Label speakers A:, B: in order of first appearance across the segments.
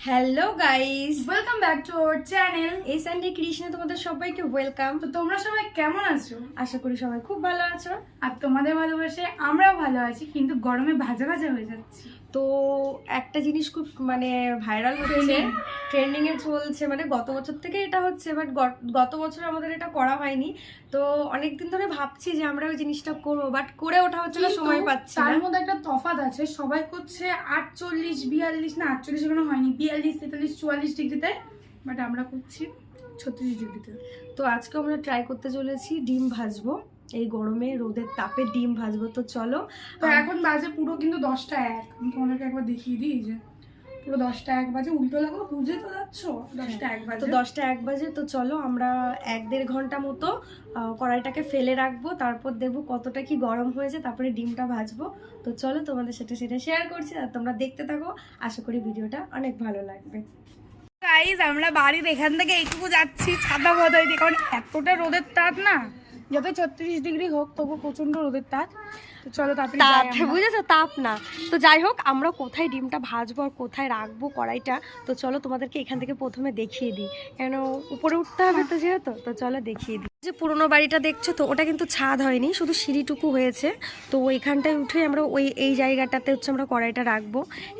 A: Hello guys
B: welcome back to our channel
A: এই Sunday কৃষ্ণে তোমাদের সবাইকে ওয়েলকাম
B: তো তোমরা সবাই কেমন আছো?
A: আশা করি সবাই খুব ভালো আছো।
B: আর তোমাদের ভালোবাসে আমরাও ভালো আছি কিন্তু গরমে ভাজা ভাজা হয়ে যাচ্ছে।
A: তো একটা জিনিস খুব মানে ভাইরাল হচ্ছে ট্রেন্ডিং এ চলছে মানে গত বছর থেকে এটা হচ্ছে বাট গত বছর আমাদের এটা করা হয়নি। তো অনেকদিন ধরে ভাবছি যে আমরা ওই জিনিসটা করব বাট করে ওঠা হচ্ছে না সময় পাচ্ছি
B: তার মধ্যে একটা তফাৎ আছে সবাই করছে আটচল্লিশ বিয়াল্লিশ না আটচল্লিশ এখনও হয়নি বিয়াল্লিশ তেতাল্লিশ চুয়াল্লিশ ডিগ্রিতে বাট আমরা করছি ছত্রিশ ডিগ্রিতে।
A: তো আজকে আমরা ট্রাই করতে চলেছি ডিম ভাজবো। এই গরমে রোদের তাপে ডিম ভাজবো তো চলো।
B: তো এখন বাজে পুরো কিন্তু দশটা এক। আমি তোমাদেরকে একবার দেখিয়ে দিই যে পুরো দশটা এক বাজে। উল্টো লাগল বুঝে তো যাচ্ছ? দশটা এক বাজে।
A: তো দশটা এক বাজে তো চলো আমরা এক দেড় ঘণ্টা মতো কড়াইটাকে ফেলে রাখব তারপর দেখব কতটা কি গরম হয়েছে তারপরে ডিমটা ভাজবো। তো চলো তোমাদের সাথে সেটা শেয়ার করছি আর তোমরা দেখতে থাকো। আশা করি ভিডিওটা অনেক ভালো লাগবে।
B: গাইজ আমরা বাড়ির এখান থেকে এইটুকু যাচ্ছি ছাদা বদল দিয়ে। কারণ এতটা রোদের তাপ না? যত ছত্রিশ ডিগ্রি হোক তবু প্রচণ্ড রোদের তাপ। তো চলো
A: তাপ বুঝেছ? তাপ না। তো যাই হোক আমরা কোথায় ডিমটা ভাজবো আর কোথায় রাখব কড়াইটা তো চলো তোমাদেরকে এখান থেকে প্রথমে দেখিয়ে দিই। কেন উপরে উঠতে হবে তো যেহেতু তো চলো দেখিয়ে দিই। যে পুরোনো বাড়িটা দেখছ তো ওটা কিন্তু ছাদ হয়নি শুধু সিঁড়িটুকু হয়েছে। তো ওইখানটায় উঠে আমরা ওই এই জায়গাটাতে হচ্ছে আমরা কড়াইটা রাখব।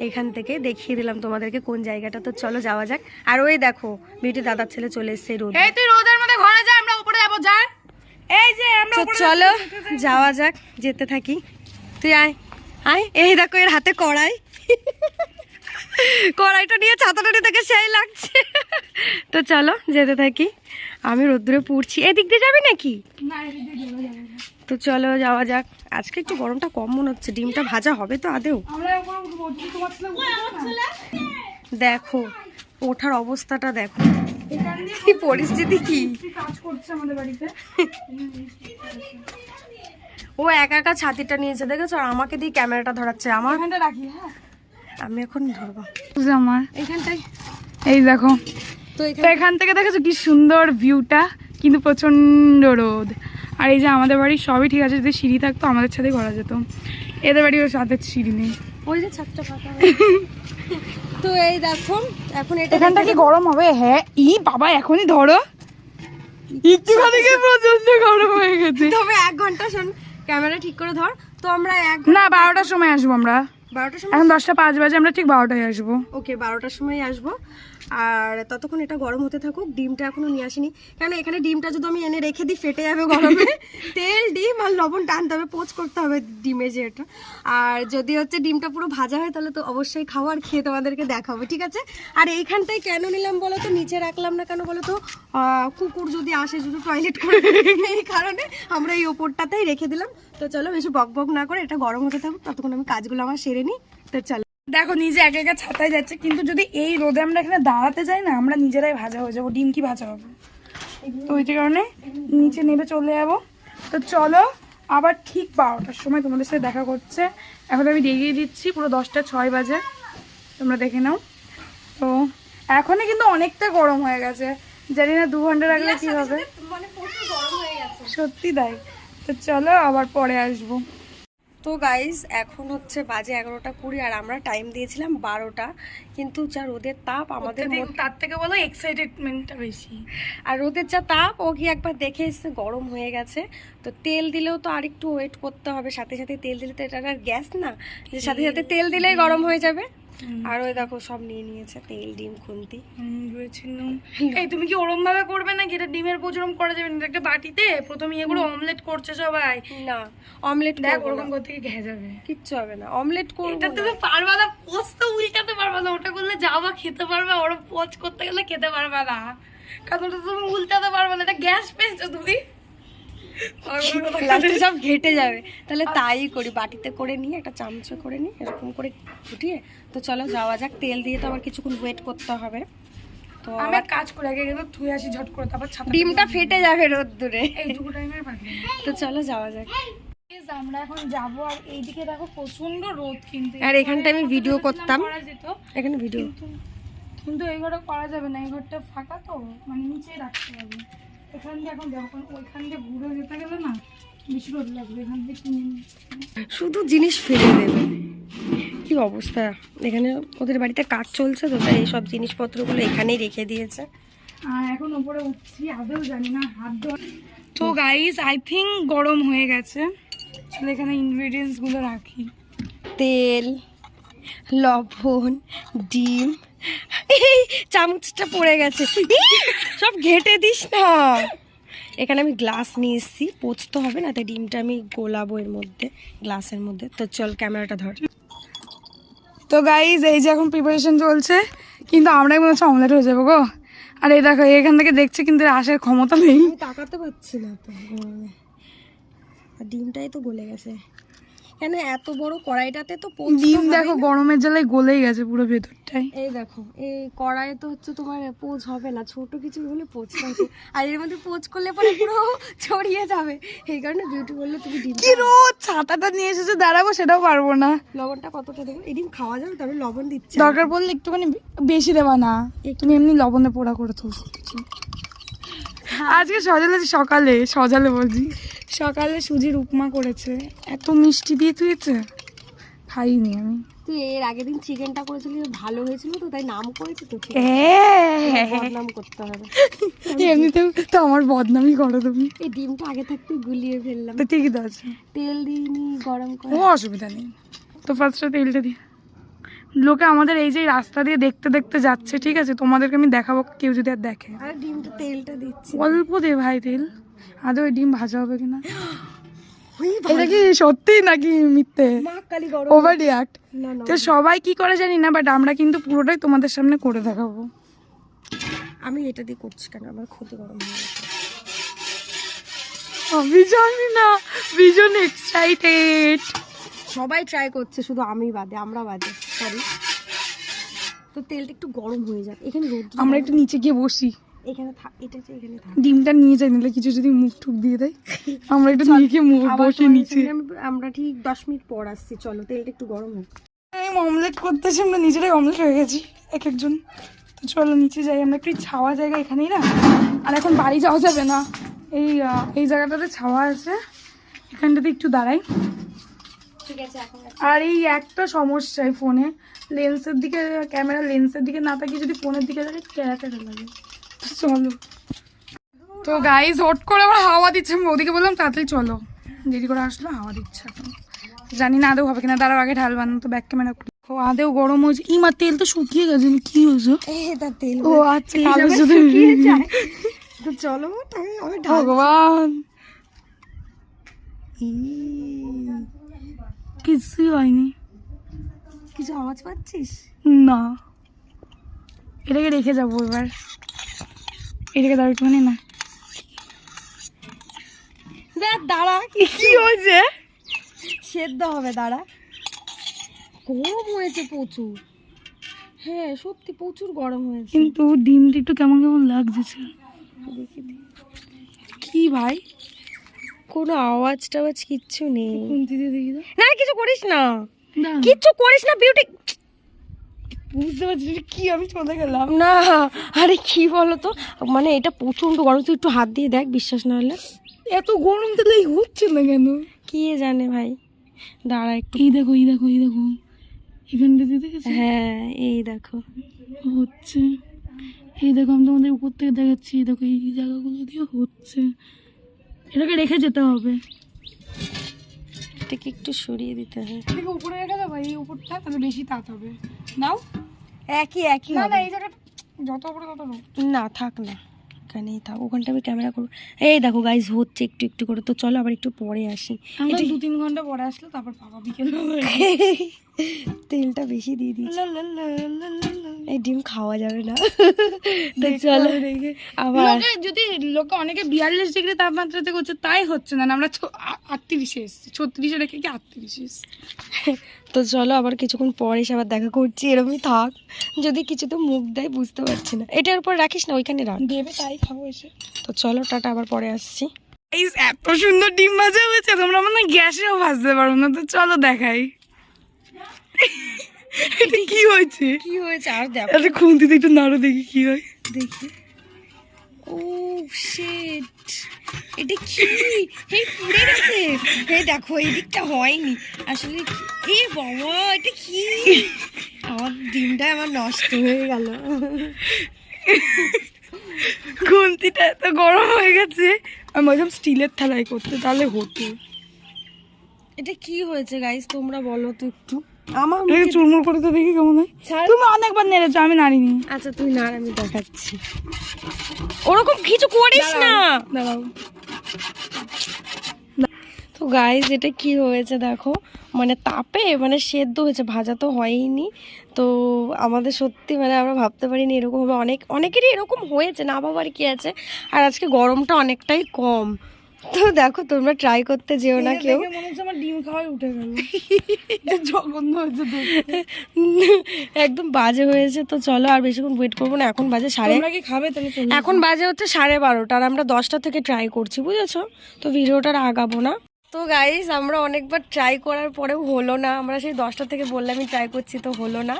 A: এখান থেকে দেখিয়ে দিলাম তোমাদেরকে কোন জায়গাটা। তো চলো যাওয়া যাক। আর ওই দেখো বিউটি দাদার ছেলে চলে এসছে রোদ।
B: তুই রোদের মধ্যে ঘরে যা আমরা উপরে যাব যা।
A: চলো যাওয়া যাক যেতে থাকি। তুই আয় আয়। এই দেখো এর হাতে কড়াই। কড়াইটা নিয়ে ছাতাটা নিয়ে তাকে সেই লাগছে। তো চলো যেতে থাকি। আমি রোদ্দুরে পুড়ছি। এদিক দিয়ে যাবি নাকি। তো চলো যাওয়া যাক। আজকে একটু গরমটা কম মনে হচ্ছে। ডিমটা ভাজা হবে তো আদেও? দেখো ওঠার অবস্থাটা দেখো। কি পরিস্থিতি কি?
B: কাজ করছে আমাদের বাড়িতে
A: ও একা একা ছাতিটা নিয়েছে দেখেছ? আর আমাকে দিয়ে ক্যামেরাটা ধরাচ্ছে। আমার
B: এখানটা রাখি হ্যাঁ
A: আমি এখন ধরবো।
B: আমার
A: এখানটাই
B: এই দেখো।
A: তো এখান
B: থেকে দেখেছ কি সুন্দর ভিউটা কিন্তু প্রচণ্ড রোদ। আর এই যে আমাদের বাড়ির সবই ঠিক আছে যদি সিঁড়ি থাকতো আমাদের সাথেই ঘোরা যেত। এদের বাড়ি ওর সাথে সিঁড়ি নেই।
A: ওই যে ছাদটা ফাঁকা। তো এই দেখো এখন এটা
B: এখানটা কি গরম হবে? হ্যাঁ ই বাবা এখনই ধরো। একটুখানি কি প্রচণ্ড গরম হয়ে গেছে।
A: তবে এক ঘণ্টা শোন ক্যামেরা ঠিক করে ধর। তো আমরা এক
B: না বারোটার সময় আসব আমরা।
A: বারোটার সময়
B: এখন দশটা পাঁচ বাজে আমরা ঠিক বারোটায় আসব।
A: ওকে বারোটার সময় আসব। আর ততক্ষণ এটা গরম হতে থাকুক ডিমটা এখনও নিয়ে আসিনি। কেন এখানে ডিমটা যদি আমি এনে রেখে দিই ফেটে যাবে গরমে। তেল ডিম আর লবণ টানতে হবে পোচ করতে হবে ডিমের যে এটা আর যদি হচ্ছে ডিমটা পুরো ভাজা হয় তাহলে তো অবশ্যই খাওয়ার খেয়ে তোমাদেরকে দেখাবো ঠিক আছে? আর এইখানটায় কেন নিলাম বলো তো? নিচে রাখলাম না কেন বলো তো? কুকুর যদি আসে যদি টয়লেট করে এই কারণে আমরা এই ওপরটাতেই রেখে দিলাম। তো চলো বেশি বক বক না করে এটা গরম হতে থাকুক ততক্ষণ আমি কাজগুলো আমার সেরে নিই। তো চলো।
B: দেখো নিজে একা একা ছাতায় যাচ্ছে কিন্তু যদি এই রোদে আমরা এখানে দাঁড়াতে যাই না আমরা নিজেরাই ভাজা হয়ে যাব। ডিম কি ভাজা হবে? তো ওই কারণে নিচে নেবে চলে যাব। তো চলো আবার ঠিক বারোটার সময় তোমাদের সাথে দেখা করছে। এখন আমি দেখিয়ে দিচ্ছি পুরো দশটা ছয় বাজে। তোমরা দেখে নাও। তো এখনই কিন্তু অনেকটা গরম হয়ে গেছে। জানি না দু ঘণ্টা রাখলে কি হবে?
A: মানে প্রচুর গরম হয়ে গেছে।
B: সত্যি তাই। তো চলো আবার পরে আসব।
A: তো গাইজ এখন হচ্ছে বাজে এগারোটা কুড়ি আর আমরা টাইম দিয়েছিলাম বারোটা। কিন্তু যা রোদের তাপ আমাদের
B: তার থেকে বলো এক্সাইটেডমেন্টটা বেশি।
A: আর রোদের যা তাপ ও কি একবার দেখে এসছে গরম হয়ে গেছে। তো তেল দিলেও তো আর একটু ওয়েট করতে হবে সাথে সাথে তেল দিলে তো এটা আর গ্যাস না। যে সাথে সাথে তেল দিলেই গরম হয়ে যাবে। আর ওই দেখো সব নিয়ে নিয়েছে তেল ডিম খুন্তি।
B: এই তুমি কি ওরম ভাবে করবে নাকি? এটা ডিমের প্রচুরম করা যাবে না। একটা বাটিতে প্রথমে এগুলো অমলেট করছে সবাই।
A: না। অমলেট
B: দেখ ওরকম। করতে গিয়ে ঘে যাবে।
A: কিচ্ছু হবে না। অমলেট করব
B: এটা। তুমি পারবা না। পোস্ত উল্টাতে পারবা না। ওটা করলে যাওয়া খেতে পারবে। ওরম পোচ করতে গেলে খেতে পারবে না। কারণ ওটা তুমি উল্টাতে পারবে না। এটা গ্যাস পেয়েছ তুমি।
A: লাস্টে সব ঘেটে যাবে। তাহলে তাই করি বাটিতে করে নিয়ে একটা চামচে করে নিই এরকম করে ফুটিয়ে তো চলো যাওয়া যাক। তেল দিয়ে তো আবার কিছুক্ষণ ওয়েট করতে হবে। তো
B: আমি কাজ করে আগে কিন্তু থুয়ে আসি ঝট করে তারপর
A: ডিমটা ফেটে যাবে রোদ্দুরে।
B: এইটুকু টাইমে
A: তো চলো যাওয়া যাক।
B: আমরা এখন যাব আর এইদিকে দেখো প্রচণ্ড রোদ কিন্তু।
A: আর এখানটা আমি ভিডিও করতাম। এখানে ভিডিও
B: কিন্তু এই ঘরটা করা যাবে না এই ঘরটা ফাঁকা তো মানে নিচে রাখতে হবে। এখান দিয়ে এখন যাব ওইখান দিয়ে ঘুরে যেতে গেলে না বেশি রোদ লাগবে এখান দিয়ে
A: শুধু জিনিস ফেলে দেবে। কি অবস্থা? এখানে ওদের বাড়িতে কাজ চলছে তো তাই এইসব জিনিসপত্রগুলো এখানেই রেখে দিয়েছে।
B: আর এখন উপরে উঠছি আদৌ জানি না হাত ধোয়া। তো গাইস আই থিঙ্ক গরম হয়ে গেছে। এখানে ইনগ্রেডিয়েন্টসগুলো রাখি।
A: তেল লবণ ডিম এই চামচটা পড়ে গেছে। সব ঘেটে দিস না। এখানে আমি গ্লাস নিয়ে এসেছি পচতে হবে না তাই ডিমটা আমি গোলাবো এর মধ্যে গ্লাসের মধ্যে। তো চল ক্যামেরাটা ধর।
B: তো গাইজ এই যে এখন প্রিপারেশন চলছে কিন্তু আমরাই মনে হচ্ছে অমলেট হয়ে যাব গো। আর এই দেখো এখান থেকে দেখছি কিন্তু আসার ক্ষমতা নেই।
A: আমি তাকাতে পারছি না তো। আর ডিমটাই তো গলে গেছে। কেন এত বড় কড়াইটাতে তো
B: ডিম দেখো গরমের জ্বালায় গলেই গেছে পুরো ভেতরটাই।
A: এই দেখো এই কড়াইয়ে তো হচ্ছে তোমার পোচ হবে না ছোট কিছু হলে পোচ থাকে। আর এর মধ্যে পোচ করলে পরে পুরো ছড়িয়ে যাবে। এই কারণে বিউটি বললে তুমি ডিম
B: কি রোদ ছাতাটা নিয়ে এসেছে দাঁড়াবো সেটাও পারব না।
A: লবণটা কতটা দেবো? এই ডিম খাওয়া যাবে তবে লবণ দিচ্ছে
B: দরকার পড়লে একটুখানি বেশি দেবা না। তুমি এমনি লবণে পোড়া করে তো আজকে সজালে সকালে সজালে বলছি। সকালে সুজির উপমা করেছে। এত মিষ্টি দিয়ে তুইছে খাইনি আমি।
A: তুই এর আগের দিন চিকেনটা করেছিলি ভালো হয়েছিল তো তাই নাম করেছি তো। বদনাম করতে হবে।
B: এমনিতেও তো আমার বদনামই করো তুমি।
A: এই ডিমটা আগে থাকতে গুলিয়ে ফেললাম।
B: তো ঠিকই তো আছে।
A: তেল দিইনি গরম করে।
B: ও অসুবিধা নেই। তো ফার্স্টে তেলটা দিই লোকে আমাদের এই যে রাস্তা দিয়ে দেখতে দেখতে যাচ্ছে ঠিক আছে? তোমাদেরকে আমি দেখাবো কেউ যদি আর দেখে।
A: আর ডিমটা তেলটা দিচ্ছি।
B: অল্প দে ভাই তেল। আদৌ ডিম ভাজা হবে কিনা?
A: ওই
B: এটা কি সত্যি নাকি মিথ্যে? ওভার রিয়াক্ট তো সবাই কি করে জানি না বাট আমরা কিন্তু পুরোটাই তোমাদের সামনে করে দেখাবো।
A: আমি এটা দিয়ে করছি কেন? আমার ক্ষতি গরম গেছে।
B: আমি জানি না ভীষণ এক্সাইটেড
A: সবাই ট্রাই করছে শুধু আমি বাদে আমরা বাদে সরি তো তেলটা একটু গরম হয়ে যাক। এখানে রোদ
B: আমরা একটু নিচে গিয়ে বসি।
A: এখানে এটা যে এখানে
B: ডিমটা নিয়ে যাই নিলে কিছু যদি মুখ ঠুক দিয়ে দেয় আমরা একটু নিয়ে গিয়ে মু-
A: আবার
B: নিচে
A: আমি- আমরা ঠিক দশ মিনিট পর আসছি চলো তেলটা একটু গরম হোক।
B: আমি অমলেট করতেছি আমরা নিজেরাই অমলেট হয়ে গেছি এক একজন। তো চলো নিচে যাই আমরা একটু ছাওয়া জায়গা এখানেই না? আর এখন বাড়ি যাওয়া যাবে না। এই এই জায়গাটাতে ছাওয়া আছে এখানটাতে একটু দাঁড়াই।
A: ঠিক আছে
B: আর এই একটা সমস্যা ফোনে লেন্সের দিকে ক্যামেরা লেন্সের দিকে না তাকিয়ে যদি ফোনের দিকে থাকে টেরা লাগে। তো চলো। তো গাইজ হট করে আমার হাওয়া দিচ্ছে। আমি ওদিকে বললাম তাড়াতাড়ি চলো। দেরি করে আসলো হাওয়া দিচ্ছে এখন। জানি না আদৌ হবে কিনা তারও আগে ঢাল বানানো তো ব্যাক ক্যামেরা ও আদেও গরম হয়েছে। ইমা তেল তো শুকিয়ে গেছে কি হয়েছে।
A: তেল
B: ও আচ্ছা শুধু
A: তো চলো
B: ভগবান। কিছুই হয়নি।
A: কিছু আওয়াজ পাচ্ছিস?
B: না। এটাকে রেখে যাব এবার। এটাকে দাঁড়া একটুখানি না।
A: দেখ দাঁড়া।
B: কি হয়েছে?
A: সেদ্ধ হবে দাঁড়া। গরম হয়েছে প্রচুর। হ্যাঁ সত্যি প্রচুর গরম হয়েছে।
B: কিন্তু ডিমটা একটু কেমন কেমন লাগছে
A: দেখি।
B: কি ভাই?
A: কোনো আওয়াজ টাওয়াজ কিচ্ছু নেই। না কিছু করিস না।
B: না।
A: কিচ্ছু করিস না বিউটি
B: বুঝতে পারছি কি আমি চলে গেলাম।
A: না আরে কি বলতো? মানে এটা প্রচণ্ড গরম তুই একটু হাত দিয়ে দেখ বিশ্বাস না হলে।
B: এত গরম তাহলে হচ্ছে না কেন?
A: কি জানে ভাই। দাঁড়া একটু।
B: এই দেখো এই দেখো এই দেখো। দেখেছ?
A: হ্যাঁ এই দেখো।
B: হচ্ছে। এই দেখো আমি তোমাদের উপর থেকে দেখাচ্ছি। এই দেখো এই জায়গাগুলো দিয়ে হচ্ছে। এটাকে রেখে যেতে হবে।
A: এটাকে একটু সরিয়ে দিতে হবে
B: উপরে রেখে দেবো এই উপরটা তাহলে বেশি তাত হবে। নাও।
A: একই একই
B: না না এই জায়গাটা যত উপরে তত
A: না থাক না। এখানেই থাক ওখানটা আমি ক্যামেরা করব। এই দেখো গাইজ হচ্ছে একটু একটু করে। তো চলো আবার একটু পরে আসি।
B: আমরা দু তিন ঘণ্টা পরে আসলে তারপর পাবা বিকেল
A: তেলটা বেশি দিয়ে দিই এই ডিম খাওয়া যাবে না। তো চলো আবার
B: যদি লোকে অনেকে বিয়াল্লিশ ডিগ্রি তাপমাত্রাতে করছে তাই হচ্ছে না। আমরা আটত্রিশে এসছি। ছত্রিশে রেখে কি আটত্রিশে এসছি?
A: তো চলো আবার কিছুক্ষণ পরে এসে আবার দেখা করছি এরমই থাক। যদি কিছু তো মুখ দেয় বুঝতে পারছি না। এটার উপর রাখিস না ওইখানে রাখ।
B: দেবে তাই খাব এসে।
A: তো চলো টাটা আবার পরে আসছি।
B: এত সুন্দর ডিম ভাজা হয়েছে তোমরা মানে গ্যাসেও ভাজতে পারো না তো চলো দেখাই। এটা কি হয়েছে?
A: কি হয়েছে আর দেখো।
B: আচ্ছা খুন্তিতে একটু নাড়ো দেখি কি হয়।
A: দেখি। ও শিট এটা কি? এই পুড়ে গেছে। এই দেখো এই দিকটা হয়নি। আসলে এ বাবা এটা কি? আমার ডিমটা আমার নষ্ট হয়ে গেল।
B: খুন্তিটা এত গরম হয়ে গেছে। আমি বলছিলাম স্টিলের থালায় করতে তাহলে হতো।
A: এটা কি হয়েছে গাইস তোমরা বলো তো একটু। আমার
B: এটাকে
A: মুখে-
B: চুরমুর করে তো দেখি কেমন হয়। তুমি অনেকবার নেড়েছো আমি নাড়িনি।
A: আচ্ছা তুই আমি দেখাচ্ছি। ওরকম কিছু করিস না।
B: দাঁড়াও।
A: তো গাইজ এটা কি হয়েছে দেখো? মানে তাপে মানে সেদ্ধ হয়েছে ভাজা তো হয়নি তো আমাদের সত্যি মানে আমরা ভাবতে পারিনি এরকম হবে। অনেক অনেকেরই এরকম হয়েছে না বাবার কি আছে। আর আজকে গরমটা অনেকটাই কম। তো দেখো তোমরা ট্রাই করতে যেও না কেউ।
B: ডিম খাওয়াই উঠে গেল। জঘন্য হয়েছে
A: একদম বাজে হয়েছে তো চলো আর বেশিক্ষণ ওয়েট করব না। এখন বাজে সাড়ে
B: কি খাবে? তাহলে
A: এখন বাজে হচ্ছে সাড়ে বারোটা আর আমরা দশটা থেকে ট্রাই করছি বুঝেছ? তো ভিডিওটা আগাবো না। তো গাইস আমরা অনেকবার ট্রাই করার পরেও হলো না। আমরা সেই দশটা থেকে বললে আমি ট্রাই করছি তো হলো না।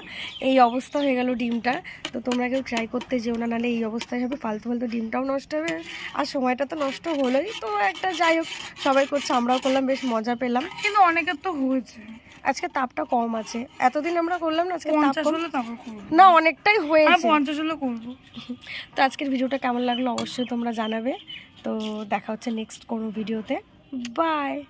A: এই অবস্থা হয়ে গেল ডিমটা তো তোমরা কেউ ট্রাই করতে যেও না নাহলে এই অবস্থায় হবে ফালতু ফালতু ডিমটাও নষ্ট হবে। আর সময়টা তো নষ্ট হলোই। তো একটা যাই হোক সবাই করছে আমরাও করলাম বেশ মজা পেলাম।
B: কিন্তু অনেকের তো হয়েছে।
A: আজকে তাপটা কম আছে। এতদিন আমরা করলাম না আজকে তাপ
B: পঞ্চাশ
A: না অনেকটাই হয়েছে।
B: পঞ্চাশ হলে করব।
A: তো আজকের ভিডিওটা কেমন লাগল অবশ্যই তোমরা জানাবে। তো দেখা হচ্ছে নেক্সট কোনো ভিডিওতে Bye.